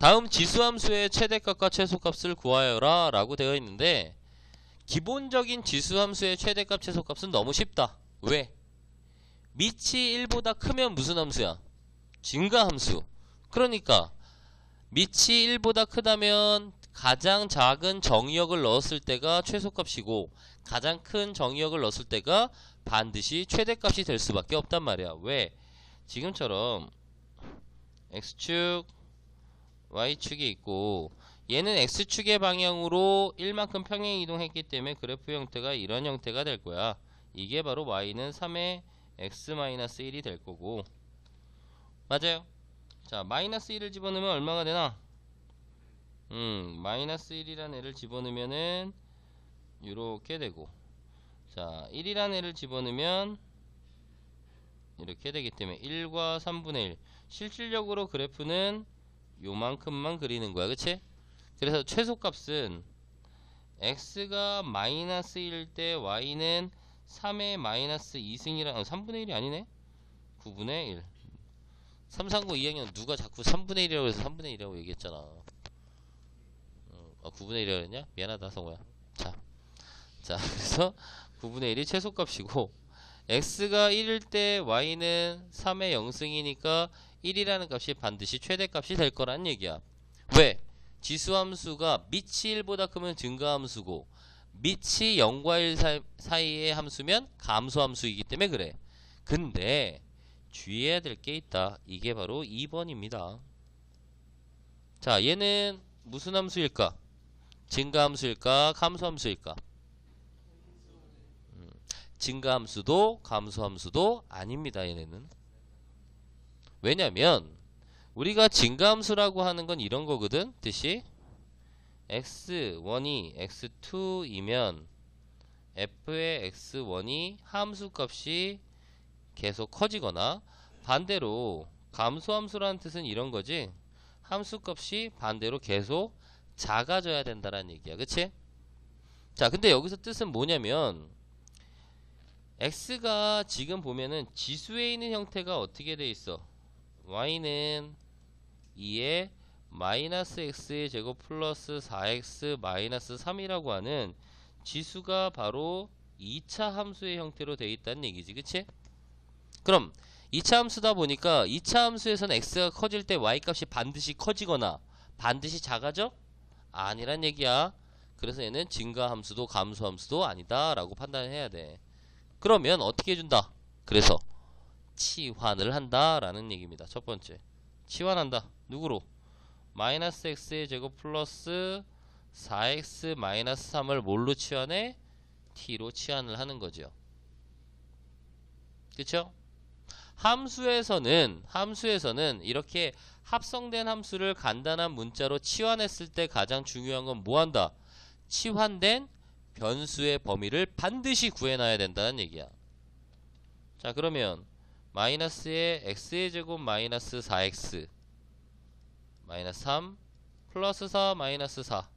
다음 지수함수의 최대값과 최소값을 구하여라 라고 되어 있는데 기본적인 지수함수의 최대값 최소값은 너무 쉽다 왜? 밑이 1보다 크면 무슨 함수야? 증가함수 그러니까 밑이 1보다 크다면 가장 작은 정의역을 넣었을 때가 최소값이고 가장 큰 정의역을 넣었을 때가 반드시 최대값이 될 수밖에 없단 말이야 왜? 지금처럼 x축 y축이 있고 얘는 x축의 방향으로 1만큼 평행 이동했기 때문에 그래프 형태가 이런 형태가 될 거야. 이게 바로 y는 3의 x-1이 될 거고. 맞아요? 자 마이너스 1을 집어넣으면 얼마가 되나? 음 마이너스 1이라는 애를 집어넣으면은 이렇게 되고. 자 1이라는 애를 집어넣으면 이렇게 되기 때문에 1과 3분의 1 실질적으로 그래프는 요만큼만 그리는 거야 그치? 그래서 최소값은 x가 마이너스 1일 때 y는 3의 마이너스 2승이라 어, 3분의 1이 아니네 9분의 1 339 2학년 누가 자꾸 3분의 1이라고 해서 3분의 1이라고 얘기했잖아 어, 어, 9분의 1이라고 했냐? 미안하다 성호야 자, 자 그래서 9분의 1이 최소값이고 x가 1일 때 y는 3의 0승이니까 1이라는 값이 반드시 최대값이 될 거란 얘기야. 왜? 지수함수가 밑이 1보다 크면 증가함수고 밑이 0과 1 사이, 사이의 함수면 감소함수이기 때문에 그래. 근데 주의해야 될 게 있다. 이게 바로 2번입니다. 자 얘는 무슨 함수일까? 증가함수일까? 감소함수일까? 음, 증가함수도 감소함수도 아닙니다 얘네는. 왜냐면 우리가 증가함수라고 하는 건 이런 거거든 뜻이. X1이 x2이면 f의 x1이 함수 값이 계속 커지거나 반대로 감소함수라는 뜻은 이런 거지. 함수 값이 반대로 계속 작아져야 된다는 얘기야. 그치? 자 근데 여기서 뜻은 뭐냐면 x가 지금 보면은 지수에 있는 형태가 어떻게 돼 있어 y는 2에 마이너스 x의 제곱 플러스 4x 마이너스 3이라고 하는 지수가 바로 2차 함수의 형태로 되어 있다는 얘기지 그치? 그럼 2차 함수다 보니까 2차 함수에서는 x가 커질 때 y 값이 반드시 커지거나 반드시 작아져? 아니란 얘기야 그래서 얘는 증가 함수도 감소 함수도 아니다 라고 판단해야 돼 그러면 어떻게 해준다? 그래서 치환을 한다 라는 얘기입니다 첫 번째 치환한다 누구로? 마이너스 x의 제곱 플러스 4x 마이너스 3을 뭘로 치환해? t로 치환을 하는 거죠 그쵸? 함수에서는 함수에서는 이렇게 합성된 함수를 간단한 문자로 치환했을 때 가장 중요한 건 뭐한다? 치환된 변수의 범위를 반드시 구해놔야 된다는 얘기야 자 그러면 마이너스의 x의 제곱 마이너스 4x 마이너스 3 플러스 4 마이너스 4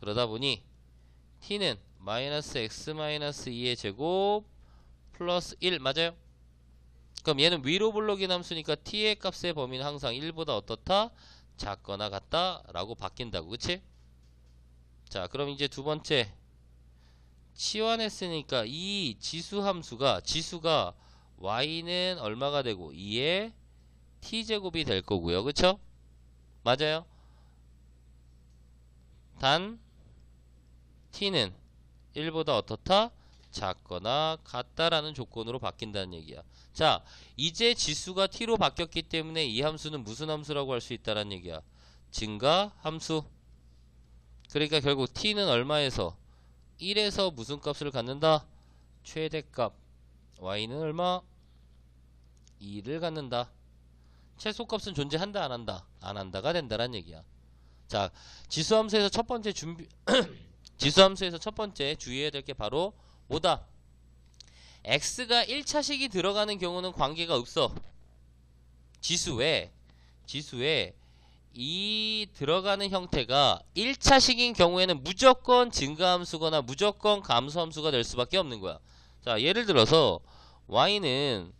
그러다 보니 t는 마이너스 x 마이너스 2의 제곱 플러스 1 맞아요? 그럼 얘는 위로 블록인 함수니까 t의 값의 범위는 항상 1보다 어떻다? 작거나 같다 라고 바뀐다고 그치? 자 그럼 이제 두 번째 치환했으니까 이 지수 함수가 지수가 y는 얼마가 되고 2의 t제곱이 될 거고요 그쵸? 맞아요? 단 t는 1보다 어떻다? 작거나 같다라는 조건으로 바뀐다는 얘기야. 자, 이제 지수가 t로 바뀌었기 때문에 이 함수는 무슨 함수라고 할 수 있다는 얘기야. 증가 함수. 그러니까 결국 t는 얼마에서 1에서 무슨 값을 갖는다? 최대값. y는 얼마? 2를 갖는다. 최소값은 존재한다 안 한다? 안 한다가 된다란 얘기야. 자, 지수함수에서 첫 번째 준비 지수함수에서 첫 번째 주의해야 될 게 바로 뭐다? x가 1차식이 들어가는 경우는 관계가 없어. 지수에 지수에 이 들어가는 형태가 1차식인 경우에는 무조건 증가함수거나 무조건 감소함수가 될 수밖에 없는 거야. 자, 예를 들어서 y는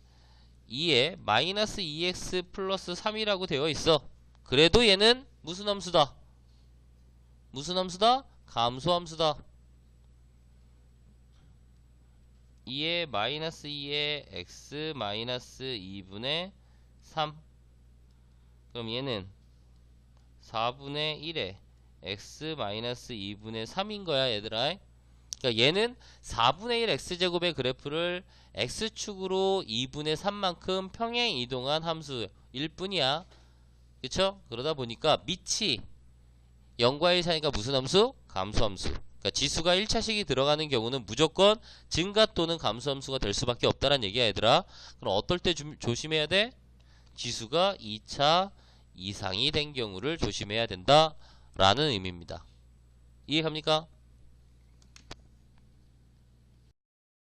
2에 마이너스 2x 플러스 3이라고 되어 있어. 그래도 얘는 무슨 함수다? 무슨 함수다? 감소함수다. 2의 마이너스 2의 x 마이너스 2분의 3 그럼 얘는 4분의 1의 x 마이너스 2분의 3인 거야 얘들아 그러니까 얘는 4분의 1 x제곱의 그래프를 x축으로 2분의 3만큼 평행 이동한 함수일 뿐이야 그쵸? 그러다 보니까 밑이 0과 1 사이니까 무슨 함수? 감소함수 그러니까 지수가 1차식이 들어가는 경우는 무조건 증가 또는 감소함수가 될 수밖에 없다는 얘기야 얘들아 그럼 어떨 때 주- 조심해야 돼? 지수가 2차 이상이 된 경우를 조심해야 된다 라는 의미입니다 이해갑니까?